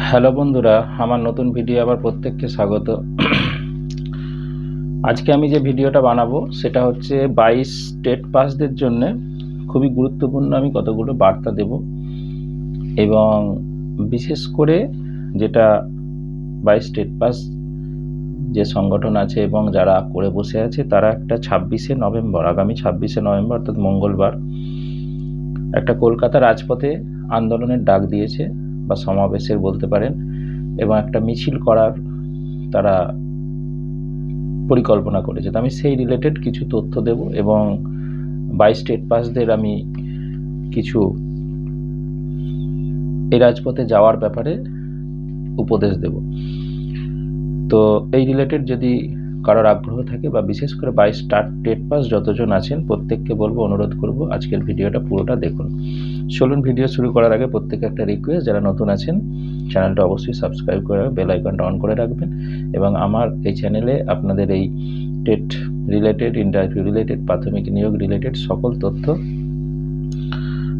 Hello বন্ধুরা, আমার নতুন ভিডিও আবার প্রত্যেককে স্বাগত। আজকে আমি যে ভিডিওটা বানাবো, সেটা হচ্ছে বাইশ স্টেট পাসদের জন্য খুবই গুরুত্বপূর্ণ আমি কতগুলো বার্তা দেব। এবং বিশেষ করে যেটা বাইশ স্টেট পাস যে সংগঠন আছে এবং যারা করে বসে আছে, তারা একটা ছাব্বিশে নভেম্বর, আগামী ছাব্বিশে নভেম্বর, অর্থাৎ মঙ্গলবার, একটা কলকাতা রাজপথে আন্দোলনের ডাক দিয়েছে। বা সমাবেশের বলতে পারেন, এবং একটা মিছিল করার তারা পরিকল্পনা করেছে। তো আমি সেই রিলেটেড কিছু তথ্য দেব এবং বাই স্টেট পাসদের আমি কিছু এই রাজপথে যাওয়ার ব্যাপারে উপদেশ দেব। তো এই রিলেটেড যদি কারোর আগ্রহ থাকে বা বিশেষ করে বাই স্টার টেট পাস যতজন আছেন, প্রত্যেককে বলব, অনুরোধ করব আজকের ভিডিওটা পুরোটা দেখুন। চলুন, ভিডিও শুরু করার আগে প্রত্যেকে একটা রিকোয়েস্ট যারা নতুন আছেন চ্যানেলটা অবশ্যই সাবস্ক্রাইব করে বেল আইকনটা অন করে রাখবেন, এবং আমার এই চ্যানেলে আপনাদের এই টেট রিলেটেড ইন্টারভিউ রিলেটেড প্রাথমিক নিয়োগ রিলেটেড সকল তথ্য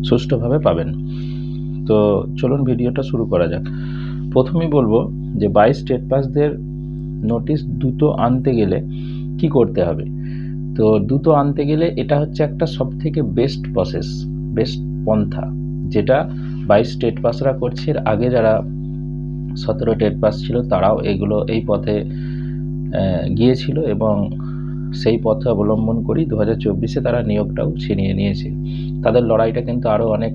সুষ্ঠুভাবে পাবেন। তো চলুন, ভিডিওটা শুরু করা যাক। প্রথমেই বলব যে বাইশ স্টেট পাসদের নোটিশ দ্রুত আনতে গেলে কি করতে হবে? তো দ্রুত আনতে গেলে এটা হচ্ছে একটা সব থেকে বেস্ট প্রসেস বেস্ট পন্থা, যেটা বাইশ স্টেট পাসরা করছে। এর আগে যারা সতেরো টেট পাস ছিল, তারাও এগুলো, এই পথে গিয়েছিল এবং সেই পথে অবলম্বন করেই দু হাজার চব্বিশে তারা নিয়োগটাও ছিনিয়ে নিয়েছে। তাদের লড়াইটা কিন্তু আরও অনেক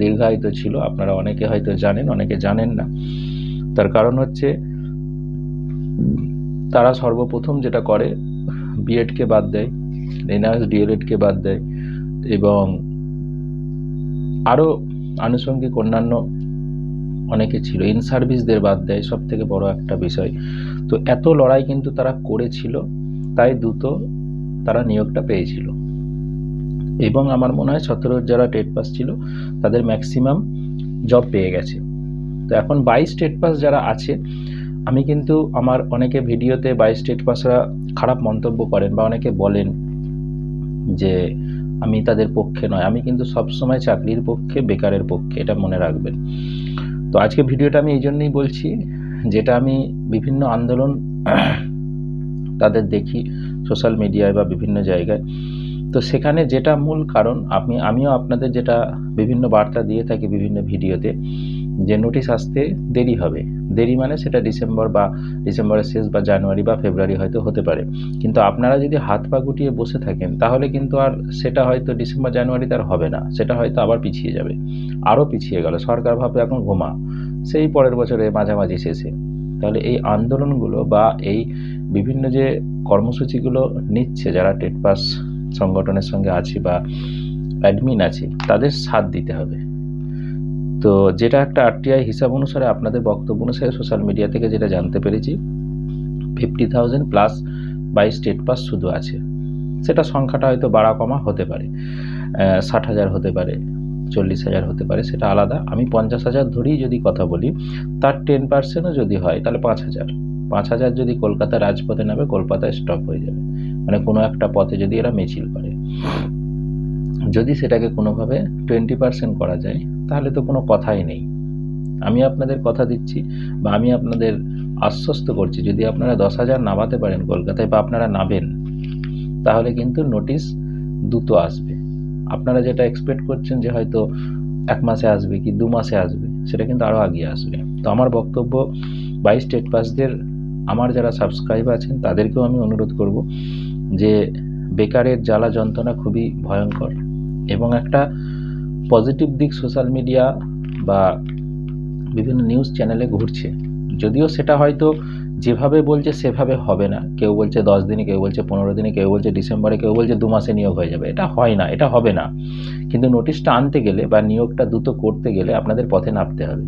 দীর্ঘায়িত ছিল। আপনারা অনেকে হয়তো জানেন, অনেকে জানেন না। তার কারণ হচ্ছে তারা সর্বপ্রথম যেটা করে বিএডকে বাদ দেয় এনআরএস ডিএলএডকে বাদ দেয় এবং আরও আনুষঙ্গিক অন্যান্য অনেকে ছিল ইন সার্ভিসদের বাদ দেয় সব থেকে বড় একটা বিষয়। তো এত লড়াই কিন্তু তারা করেছিল, তাই দ্রুত তারা নিয়োগটা পেয়েছিল। এবং আমার মনে হয় সতেরো যারা টেট পাস ছিল, তাদের ম্যাক্সিমাম জব পেয়ে গেছে। তো এখন বাইশ টেট পাস যারা আছে আমি কিন্তু আমার অনেকে ভিডিওতে বাইশ স্টেট পাসরা খারাপ মন্তব্য করেন বা অনেকে বলেন যে আমি তাদের পক্ষে নয়, আমি কিন্তু সবসময় চাকরির পক্ষে, বেকারের পক্ষে, এটা মনে রাখবেন। তো আজকে ভিডিওটা আমি এই জন্যই বলছি, যেটা আমি বিভিন্ন আন্দোলন তাদের দেখি সোশ্যাল মিডিয়ায় বা বিভিন্ন জায়গায়। তো সেখানে যেটা মূল কারণ, আপনি, আমিও আপনাদের যেটা বিভিন্ন বার্তা দিয়ে থাকি বিভিন্ন ভিডিওতে, যে নোটিশ আসতে দেরি হবে। দেরি মানে সেটা ডিসেম্বর বা ডিসেম্বরের শেষ বা জানুয়ারি বা ফেব্রুয়ারি হয়তো হতে পারে। কিন্তু আপনারা যদি হাত পা গুটিয়ে বসে থাকেন, তাহলে কিন্তু আর সেটা হয়তো ডিসেম্বর, জানুয়ারিতে আর হবে না। সেটা হয়তো আবার পিছিয়ে যাবে। আরও পিছিয়ে গেল। সরকার ভাবে এখন ঘুমা। সেই পরের বছরে মাঝামাঝি শেষে। তাহলে এই আন্দোলনগুলো বা এই বিভিন্ন যে কর্মসূচিগুলো নিচ্ছে, যারা টেট পাস সংগঠনের সঙ্গে আছে বা অ্যাডমিন আছে, তাদের সাথ দিতে হবে। তো যেটা একটা আরটিআই হিসাব অনুসারে আপনাদের বক্তব্য অনুসারে সোশ্যাল মিডিয়া থেকে যেটা জানতে পেরেছি fifty thousand plus by state pass শুধু আছে। সেটা সংখ্যাটা হয়তো বাড়া কমা হতে পারে ষাট হাজার হতে পারে, চল্লিশ হাজার হতে পারে, সেটা আলাদা। আমি পঞ্চাশ হাজার ধরেই যদি কথা বলি, তার টেন পার্সেন্টও যদি হয়, তাহলে পাঁচ হাজার। পাঁচ হাজার যদি কলকাতা রাজপথে নামে, কলকাতায় স্টপ হয়ে যাবে। মানে কোনো একটা পথে যদি এরা মিছিল করে। যদি সেটাকে কোনোভাবে টোয়েন্টি পার্সেন্ট করা যায় তাহলে তো কোনো কথাই নেই। আমি আপনাদের কথা দিচ্ছি বা আমি আপনাদের আশ্বস্ত করছি, যদি আপনারা দশ হাজার নামাতে পারেন কলকাতায় বা আপনারা নাবেন তাহলে কিন্তু নোটিশ দ্রুত আসবে। আপনারা যেটা এক্সপেক্ট করছেন যে হয়তো এক মাসে আসবে কি দু মাসে আসবে, সেটা কিন্তু আরও আগিয়ে আসবে। তো আমার বক্তব্য বাইশ স্টেট পাসদের আমার যারা সাবস্ক্রাইব আছেন, তাদেরকেও আমি অনুরোধ করব যে বেকারের জ্বালা যন্ত্রণা খুবই ভয়ঙ্কর এবং একটা পজিটিভ দিক সোশ্যাল মিডিয়া বা বিভিন্ন নিউজ চ্যানেলে ঘুরছে। যদিও সেটা হয়তো যেভাবে বলছে সেভাবে হবে না। কেউ বলছে দশ দিনে, কেউ বলছে পনেরো দিনে, কেউ বলছে ডিসেম্বরে, কেউ বলছে দু মাসে নিয়োগ হয়ে যাবে। এটা হয় না, এটা হবে না। কিন্তু নোটিশটা আনতে গেলে বা নিয়োগটা দ্রুত করতে গেলে আপনাদের পথে নামতে হবে।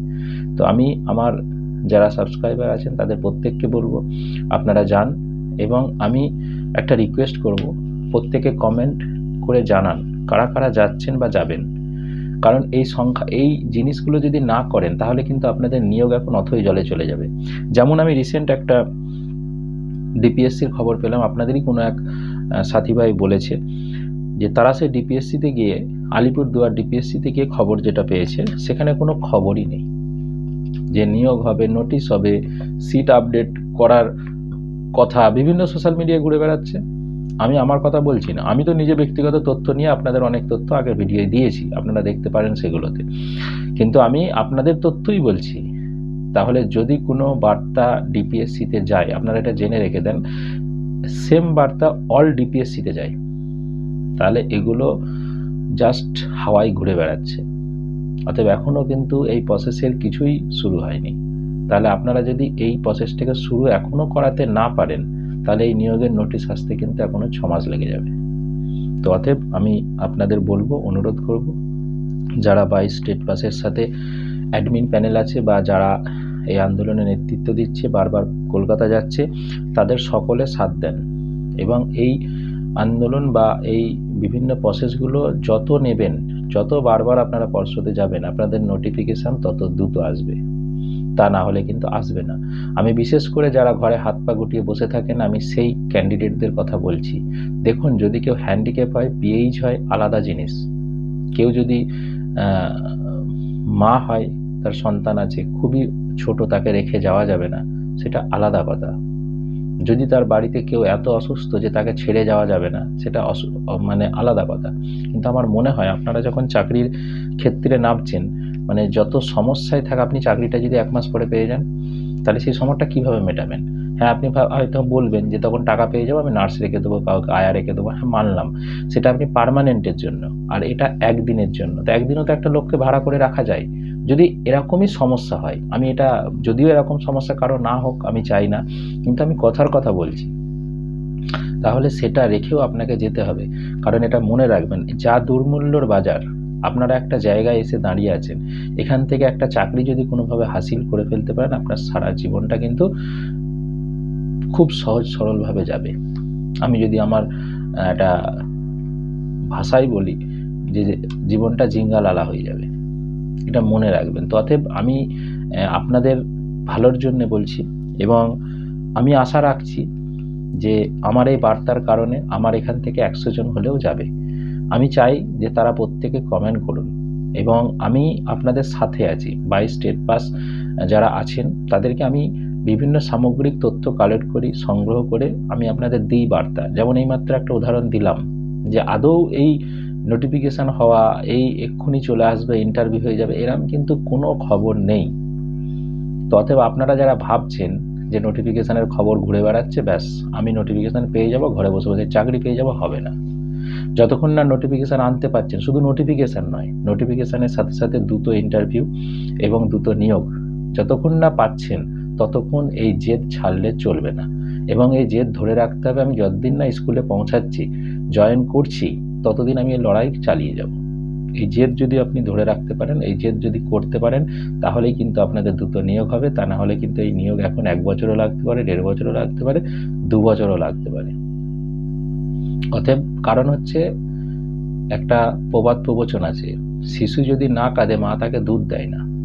তো আমি আমার যারা সাবস্ক্রাইবার আছেন তাদের প্রত্যেককে বলব, আপনারা যান এবং আমি একটা রিকোয়েস্ট করব, প্রত্যেকে কমেন্ট করে জানান, কারা কারা যাচ্ছেন বা যাবেন। কারণ এই সংখ্যা এই জিনিসগুলো যদি না করেন তাহলে কিন্তু আপনাদের নিয়োগ এখন অথই জলে চলে যাবে। যেমন আমি রিসেন্ট একটা ডিপিএসসির খবর পেলাম আপনাদেরই কোনো এক আহ, সাথী ভাই বলেছে যে তারা সেই ডিপিএসসিতে গিয়ে আলিপুরদুয়ার ডিপিএসসিতে গিয়ে খবর যেটা পেয়েছে সেখানে কোনো খবরই নেই। যে নিয়োগ হবে নোটিশ হবে সিট আপডেট করার কথা বিভিন্ন সোশ্যাল মিডিয়ায় ঘুরে বেড়াচ্ছে। আমি আমার কথা বলছি না। আমি তো নিজে ব্যক্তিগত তথ্য নিয়ে আপনাদের অনেক তথ্য আগের ভিডিও দিয়েছি। আপনারা দেখতে পারেন সেগুলোতে। কিন্তু আমি আপনাদের তথ্যই বলছি। তাহলে যদি কোনো বার্তা ডিপিএসসিতে যায়, আপনারা এটা জেনে রেখে দেন সেম বার্তা অল ডিপিএসসিতে যায়। তাহলে এগুলো জাস্ট হাওয়ায় ঘুরে বেড়াচ্ছে। অতএব এখনও কিন্তু এই প্রসেসের কিছুই শুরু হয়নি। তাহলে আপনারা যদি এই প্রসেসটাকে শুরু এখনও করাতে না পারেন তাহলে এই নিয়োগের নোটিশ আসতে কিন্তু এখনও ছ মাস লেগে যাবে। তো অতএব আমি আপনাদের বলব, অনুরোধ করব, যারা বাই স্টেট পাসের সাথে অ্যাডমিন প্যানেল আছে বা যারা এই আন্দোলনে নেতৃত্ব দিচ্ছে, বারবার কলকাতা যাচ্ছে, তাদের সকলে সাথ দেন এবং এই আন্দোলন বা এই বিভিন্ন প্রসেসগুলো যত নেবেন, যত বারবার আপনারা পর্ষদে যাবেন, আপনাদের নোটিফিকেশান তত দ্রুত আসবে। তা না হলে কিন্তু আসবে না। আমি বিশেষ করে যারা ঘরে হাত পা গুটিয়ে বসে থাকেন, আমি সেই ক্যান্ডিডেটদের কথা বলছি। দেখুন, যদি কেউ হ্যান্ডিক্যাপ হয় পিএইচ হয়, আলাদা জিনিস। কেউ যদি মা হয়, তার সন্তান আছে, খুবই ছোট, তাকে রেখে যাওয়া যাবে না। সেটা আলাদা কথা। যদি তার বাড়িতে কেউ এত অসুস্থ যে তাকে ছেড়ে যাওয়া যাবে না, সেটা মানে আলাদা কথা। কিন্তু আমার মনে হয়, আপনারা যখন চাকরির ক্ষেত্রে নামছেন মানে যত সমস্যায় থাকা আপনি চাকরিটা যদি এক মাস পরে পেয়ে যান তাহলে সেই সময়টা কীভাবে মেটাবেন? হ্যাঁ আপনি হয়তো বলবেন যে তখন টাকা পেয়ে যাব আমি নার্স রেখে দেবো কাউকে আয়া রেখে দেবো। হ্যাঁ মানলাম। সেটা আপনি পার্মানেন্টের জন্য আর এটা একদিনের জন্য। তো একদিনও তো একটা লোককে ভাড়া করে রাখা যায়। যদি এরকমই সমস্যা হয় আমি এটা যদিও এরকম সমস্যা কারও না হোক আমি চাই না কিন্তু আমি কথার কথা বলছি। তাহলে সেটা রেখেও আপনাকে যেতে হবে। কারণ এটা মনে রাখবেন যা দুর্মূল্যর বাজার আপনারা একটা জায়গায় এসে দাঁড়িয়ে আছেন। এখান থেকে একটা চাকরি যদি কোনোভাবে হাসিল করে ফেলতে পারেন, আপনার সারা জীবনটা কিন্তু খুব সহজ সরলভাবে যাবে। আমি যদি আমার একটা ভাষায় বলি যে জীবনটা জিঙ্গালালা হয়ে যাবে। এটা মনে রাখবেন। তো অতএব আমি আপনাদের ভালোর জন্য বলছি এবং আমি আশা রাখছি যে আমার এই বার্তার কারণে আমার এখান থেকে একশো জন হলেও যাবে। আমি চাই যে তারা প্রত্যেকে কমেন্ট করুন। এবং আমি আপনাদের সাথে আছি বাই স্টেট পাস যারা আছেন, তাদেরকে আমি বিভিন্ন সামগ্রিক তথ্য কালেক্ট করি, সংগ্রহ করে আমি আপনাদের দিই বার্তা। যেমন এইমাত্র একটা উদাহরণ দিলাম যে আদৌ এই নোটিফিকেশান হওয়া, এই এক্ষুনি চলে আসবে ইন্টারভিউ হয়ে যাবে, এরম কিন্তু কোনো খবর নেই। তো অতএব আপনারা যারা ভাবছেন যে নোটিফিকেশানের খবর ঘুরে বেড়াচ্ছে, ব্যাস, আমি নোটিফিকেশান পেয়ে যাব, ঘরে বসে বসে চাকরি পেয়ে যাব, হবে না। যতক্ষণ না নোটিফিকেশান আনতে পারছেন, শুধু নোটিফিকেশান নয় নোটিফিকেশানের সাথে সাথে দ্রুত ইন্টারভিউ এবং দ্রুত নিয়োগ, যতক্ষণ না পাচ্ছেন, ততক্ষণ এই জেদ ছাড়লে চলবে না। এবং এই জেদ ধরে রাখতে হবে, আমি যতদিন না স্কুলে পৌঁছাচ্ছি জয়েন করছি, ততদিন আমি এই লড়াই চালিয়ে যাব। এই জেদ যদি আপনি ধরে রাখতে পারেন, এই জেদ যদি করতে পারেন, তাহলেই কিন্তু আপনাদের দ্রুত নিয়োগ হবে, তা না হলে কিন্তু এই নিয়োগ এখন এক বছরও লাগতে পারে, দেড় বছরও লাগতে পারে, দু বছরও লাগতে পারে। অতএব কারণ হচ্ছে একটা প্রবাদ প্রবচন আছে, শিশু যদি না কাঁদে, মা তাকে দুধ দেয় না।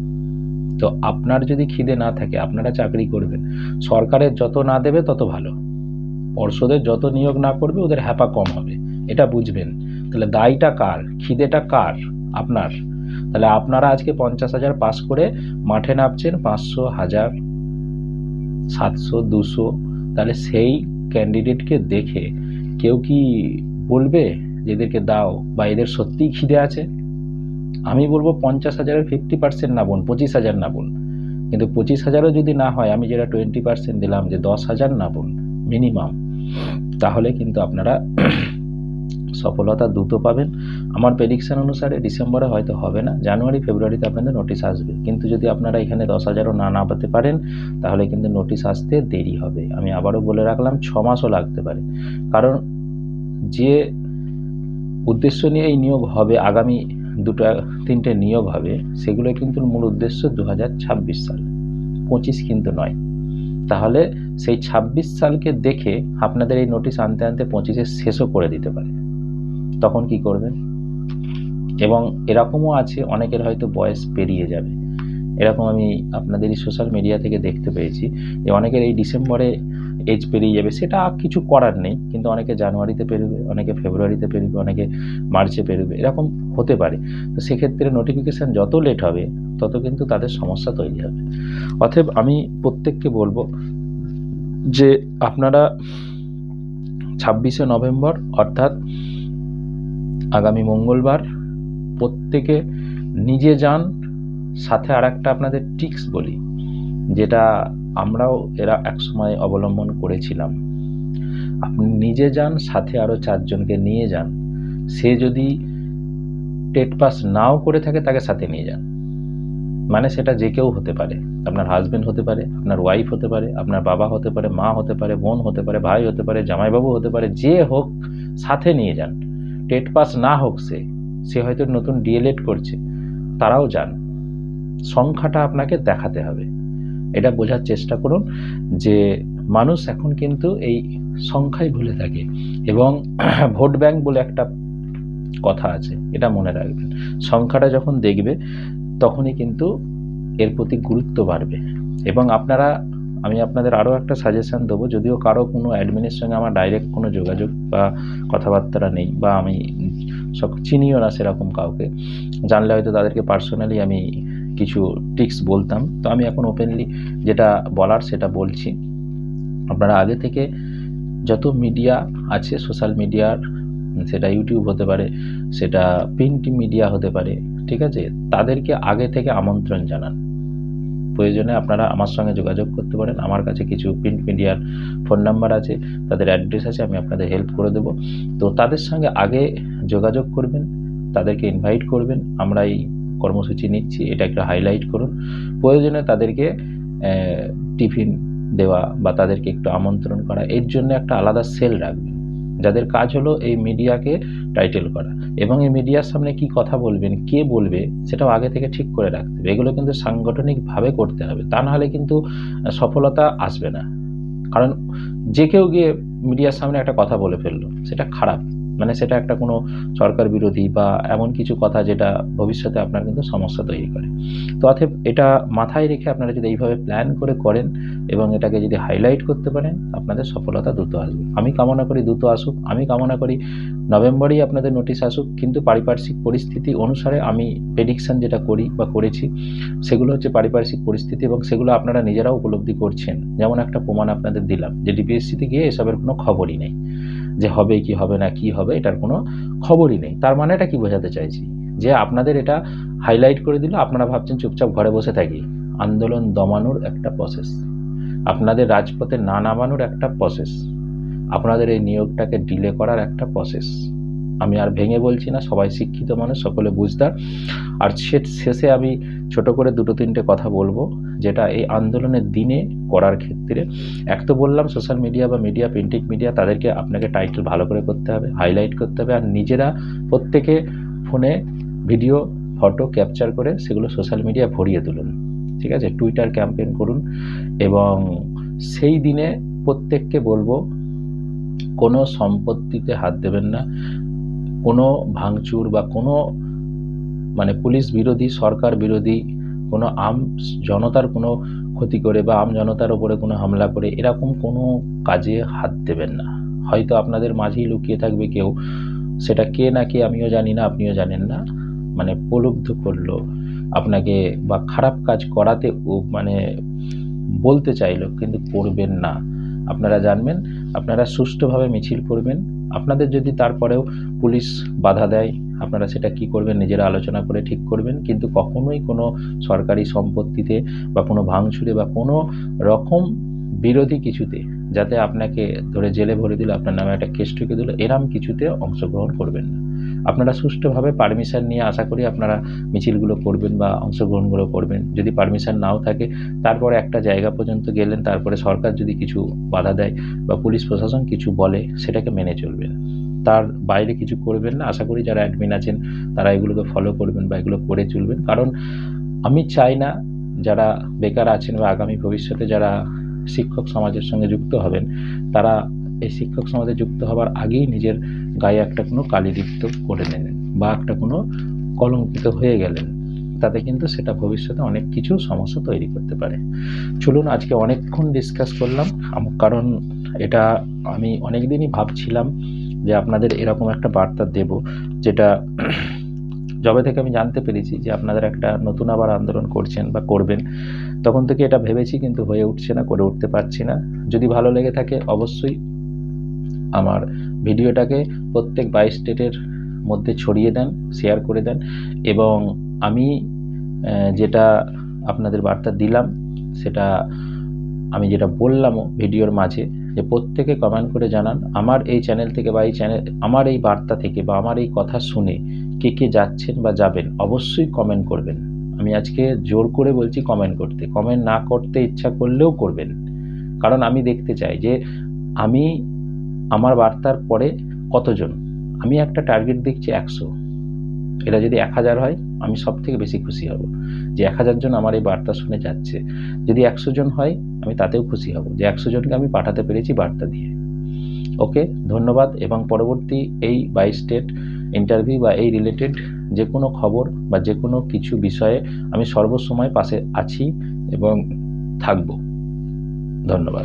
তো আপনার যদি খিদে না থাকে, আপনারা চাকরি করবেন। সরকারের যত না দেবে, তত ভালো। পর্ষদের যত নিয়োগ না করবে, ওদের হ্যাপা কম হবে। এটা বুঝবেন। তাহলে দায়টা কার? খিদেটা কার? আপনার। তাহলে আপনারা আজকে পঞ্চাশ হাজার পাস করে মাঠে নামছেন, পাঁচশো হাজার, সাতশো, দুশো। তাহলে সেই ক্যান্ডিডেটকে দেখে কেউ কি বলবে যে এদেরকে দাও বা এদের সত্যিই খিদে আছে? আমি বলব পঞ্চাশ হাজারের ফিফটি পার্সেন্ট নাবুন পঁচিশ হাজার নাবুন কিন্তু পঁচিশ হাজারও যদি না হয়, আমি যেটা টোয়েন্টি পার্সেন্ট দিলাম যে দশ হাজার নাবুন মিনিমাম তাহলে কিন্তু আপনারা সফলতা দ্রুত পাবেন। আমার প্রেডিকশন অনুসারে ডিসেম্বরে হয়তো হবে না, জানুয়ারি, ফেব্রুয়ারিতে আপনাদের নোটিশ আসবে। কিন্তু যদি আপনারা এখানে দশ হাজারও না নামাতে পারেন, তাহলে কিন্তু নোটিশ আসতে দেরি হবে। আমি আবারও বলে রাখলাম, ছ মাসও লাগতে পারে। কারণ যে উদ্দেশ্য নিয়ে এই নিয়োগ হবে, আগামী দুটো, তিনটে নিয়োগ হবে, সেগুলো কিন্তু মূল উদ্দেশ্য দু ছাব্বিশ সাল। পঁচিশ কিন্তু নয়। তাহলে সেই ছাব্বিশ সালকে দেখে আপনাদের এই নোটিশ আনতে আনতে পঁচিশে শেষও করে দিতে পারে। তখন কি করবেন এবং এরকমও আছে, অনেকের হয়তো বয়স পেরিয়ে যাবে। এরকম আমি আপনাদেরই সোশ্যাল মিডিয়া থেকে দেখতে পেয়েছি যে অনেকের এই ডিসেম্বরে এজ পেরিয়ে যাবে, সেটা কিছু করার নেই। কিন্তু অনেকে জানুয়ারিতে পেরোবে, অনেকে ফেব্রুয়ারিতে পেরোবে, অনেকে মার্চে পেরোবে, এরকম হতে পারে। তো সেক্ষেত্রে নোটিফিকেশান যত লেট হবে, তত কিন্তু তাদের সমস্যা তৈরি হবে। অতএব আমি প্রত্যেককে বলব যে আপনারা ছাব্বিশে নভেম্বর অর্থাৎ আগামী মঙ্গলবার প্রত্যেকে নিজে যান, সাথে আর একটা আপনাদের টিক্স বলি, যেটা আমরাও এরা একসময় অবলম্বন করেছিলাম। আপনি নিজে যান, সাথে আরও চারজনকে নিয়ে যান। সে যদি টেট পাস নাও করে থাকে, তাকে সাথে নিয়ে যান। মানে সেটা যে কেউ হতে পারে। আপনার হাজবেন্ড হতে পারে, আপনার ওয়াইফ হতে পারে, আপনার বাবা হতে পারে, মা হতে পারে, বোন হতে পারে, ভাই হতে পারে, জামাইবাবু হতে পারে, যে হোক, সাথে নিয়ে যান। টেট পাস না হোক সে সে হয়তো নতুন ডিএলএড করছে, তারাও যান সংখ্যাটা আপনাকে দেখাতে হবে। এটা বোঝার চেষ্টা করুন যে মানুষ এখন কিন্তু এই সংখ্যাই ভুলে থাকে এবং ভোট ব্যাংক বলে একটা কথা আছে, এটা মনে রাখবেন। সংখ্যাটা যখন দেখবে, তখনই কিন্তু এর প্রতি গুরুত্ব বাড়বে। এবং আপনারা আমি আপনাদের আরও একটা সাজেশান দেবো। যদিও কারও কোনো অ্যাডমিনের সঙ্গে আমার ডাইরেক্ট কোনো যোগাযোগ বা কথাবার্তা নেই বা আমি সব চিনিও না সেরকম কাউকে। জানলে হয়তো তাদেরকে পার্সোনালি আমি কিছু টিক্স বলতাম। তো আমি এখন ওপেনলি যেটা বলার সেটা বলছি। আপনারা আগে থেকে যত মিডিয়া আছে সোশ্যাল মিডিয়ার সেটা ইউটিউব হতে পারে, সেটা প্রিন্ট মিডিয়া হতে পারে, ঠিক আছে? তাদেরকে আগে থেকে আমন্ত্রণ জানান। প্রয়োজনে আপনারা আমার সঙ্গে যোগাযোগ করতে পারেন। আমার কাছে কিছু প্রিন্ট মিডিয়ার ফোন নাম্বার আছে, তাদের অ্যাড্রেস আছে, আমি আপনাদের হেল্প করে দেবো। তো তাদের সঙ্গে আগে যোগাযোগ করবেন, তাদেরকে ইনভাইট করবেন, আমরা এই কর্মসূচি নিচ্ছি, এটা একটা হাইলাইট করুন। প্রয়োজনে তাদেরকে টিফিন দেওয়া বা তাদেরকে একটু আমন্ত্রণ করা, এর জন্য একটা আলাদা সেল রাখবেন। যাদের কাজ হলো এই মিডিয়াকে টাইটেল করা। এবং এই মিডিয়ার সামনে কি কথা বলবেন, কে বলবে, সেটাও আগে থেকে ঠিক করে রাখতে হবে। এগুলো কিন্তু সাংগঠনিকভাবে করতে হবে। তা নাহলে কিন্তু সফলতা আসবে না। কারণ যে কেউ গিয়ে মিডিয়ার সামনে একটা কথা বলে ফেলল, সেটা খারাপ। মানে সেটা একটা কোনো সরকার বিরোধী বা এমন কিছু কথা যেটা ভবিষ্যতে আপনার কিন্তু সমস্যা তৈরি করে। তো অতএব এটা মাথায় রেখে আপনারা যদি এইভাবে প্ল্যান করে করেন এবং এটাকে যদি হাইলাইট করতে পারেন, আপনাদের সফলতা দ্রুত আসবে। আমি কামনা করি দ্রুত আসুক, আমি কামনা করি নভেম্বরেই আপনাদের নোটিশ আসুক, কিন্তু পারিপার্শ্বিক পরিস্থিতি অনুসারে আমি প্রেডিকশন যেটা করি বা করেছি, সেগুলো হচ্ছে পারিপার্শ্বিক পরিস্থিতি এবং সেগুলো আপনারা নিজেরাও উপলব্ধি করছেন। যেমন একটা প্রমাণ আপনাদের দিলাম যে ডিপিএসসিতে গিয়ে এসবের কোনো খবরই নেই। যে হবে কি হবে না, কি হবে, এটার কোনো খবরই নেই। তার মানে এটা কি বোঝাতে চাইছি? যে আপনাদের এটা হাইলাইট করে দিল, আপনারা ভাবছেন চুপচাপ ঘরে বসে থাকি। আন্দোলন দমানোর একটা প্রসেস আপনাদের রাজপথে না নামানোর একটা প্রসেস আপনাদের এই নিয়োগটাকে ডিলে করার একটা প্রসেস আমি আর ভেঙে বলছি না, সবাই শিক্ষিত মানুষ, সকলে বুঝদার। আর শেষে আমি ছোট করে দুটো তিনটে কথা বলব, যেটা এই আন্দোলনের দিনে করার ক্ষেত্রে, এক তো বললাম সোশ্যাল মিডিয়া বা মিডিয়া প্রিন্টিং মিডিয়া তাদেরকে আপনাকে টাইটেল ভালো করে করতে হবে হাইলাইট করতে হবে, আর নিজেরা প্রত্যেকে ফোনে ভিডিও ফটো ক্যাপচার করে সেগুলো সোশ্যাল মিডিয়া ভরিয়ে তুলুন। ঠিক আছে? টুইটার ক্যাম্পেইন করুন। এবং সেই দিনে প্রত্যেককে বলব, কোনো সম্পত্তিতে হাত দেবেন না। কোনো ভাঙচুর বা কোনো মানে পুলিশ বিরোধী, সরকার বিরোধী, কোনো আম জনতার কোনো ক্ষতি করে বা আম জনতার ওপরে কোনো হামলা করে, এরকম কোনো কাজে হাত দেবেন না। হয়তো আপনাদের মাঝেই লুকিয়ে থাকবে কেউ। সেটা কে না কে আমিও জানি না, আপনিও জানেন না। মানে প্রলুব্ধ করল। আপনাকে বা খারাপ কাজ করাতে মানে বলতে চাইলো, কিন্তু করবেন না। আপনারা জানবেন, আপনারা সুষ্ঠুভাবে মিছিল করবেন। আপনাদের যদি তারপরেও পুলিশ বাধা দেয়, আপনারা সেটা কি করবেন? নিজেরা আলোচনা করে ঠিক করবেন। কিন্তু কখনোই কোনো সরকারি সম্পত্তিতে বা কোনো ভাঙচুরে বা কোনো রকম বিরোধী কিছুতে যাতে আপনাকে ধরে জেলে ভরে দিল, আপনার নামে একটা কেস ঠুকে দিল, এরম কিছুতে অংশগ্রহণ করবেন না। আপনারা সুষ্ঠুভাবে পারমিশন নিয়ে আশা করি আপনারা মিছিলগুলো করবেন বা অংশগ্রহণগুলো করবেন। যদি পারমিশন নাও থাকে, তারপরে একটা জায়গা পর্যন্ত গেলেন, তারপরে সরকার যদি কিছু বাধা দেয় বা পুলিশ প্রশাসন কিছু বলে, সেটাকে মেনে চলবেন। তার বাইরে কিছু করবেন না। আশা করি যারা অ্যাডমিন আছেন, তারা এগুলোকে ফলো করবেন বা এগুলো করে চলবেন। কারণ আমি চাই না যারা বেকার আছেন বা আগামী ভবিষ্যতে যারা শিক্ষক সমাজের সঙ্গে যুক্ত হবেন, তারা এই শিক্ষক সমাজে যুক্ত হবার আগেই নিজের গায়ে একটা কোনো কালিদীপ্ত করে নেবেন বা একটা কোনো কলঙ্কিত হয়ে গেলেন। তাতে কিন্তু সেটা ভবিষ্যতে অনেক কিছু সমস্যা তৈরি করতে পারে। চলুন আজকে অনেকক্ষণ ডিসকাস করলাম। কারণ এটা আমি অনেক দিনই ভাবছিলাম যে আপনাদের এরকম একটা বার্তা দেব যেটা যবে থেকে আমি জানতে পেরেছি যে আপনাদের একটা নতুন আবার আন্দোলন করছেন বা করবেন। তখন থেকে এটা ভেবেছি কিন্তু হয়ে উঠছে না, করে উঠতে পারছি না। যদি ভালো লেগে থাকে অবশ্যই আমার ভিডিওটাকে প্রত্যেক বাইশ স্টেটের মধ্যে ছড়িয়ে দেন শেয়ার করে দেন এবং আমি যেটা আপনাদের বার্তা দিলাম, সেটা আমি যেটা বললামও ভিডিওর মাঝে, যে প্রত্যেকে কমেন্ট করে জানান আমার এই চ্যানেল থেকে বা এই চ্যানেল আমার এই বার্তা থেকে বা আমার এই কথা শুনে কে কে যাচ্ছেন বা যাবেন, অবশ্যই কমেন্ট করবেন। আমি আজকে জোর করে বলছি কমেন্ট করতে কমেন্ট না করতে ইচ্ছা করলেও করবেন। কারণ আমি দেখতে চাই যে আমি আমার বার্তার পরে কতজন? আমি একটা টার্গেট দেখছি একশো। এটা যদি এক হাজার হয়, আমি সব থেকে বেশি খুশি হব। যে এক হাজার জন আমার এই বার্তা শুনে যাচ্ছে। যদি একশো জন হয়, আমি তাতেও খুশি হব। যে একশো জনকে আমি পাঠাতে পেরেছি বার্তা দিয়ে। ওকে, ধন্যবাদ। এবং পরবর্তী এই বাই স্টেট ইন্টারভিউ বা এই রিলেটেড যে কোনো খবর বা যে কোনো কিছু বিষয়ে আমি সর্বসময় পাশে আছি এবং থাকব। ধন্যবাদ।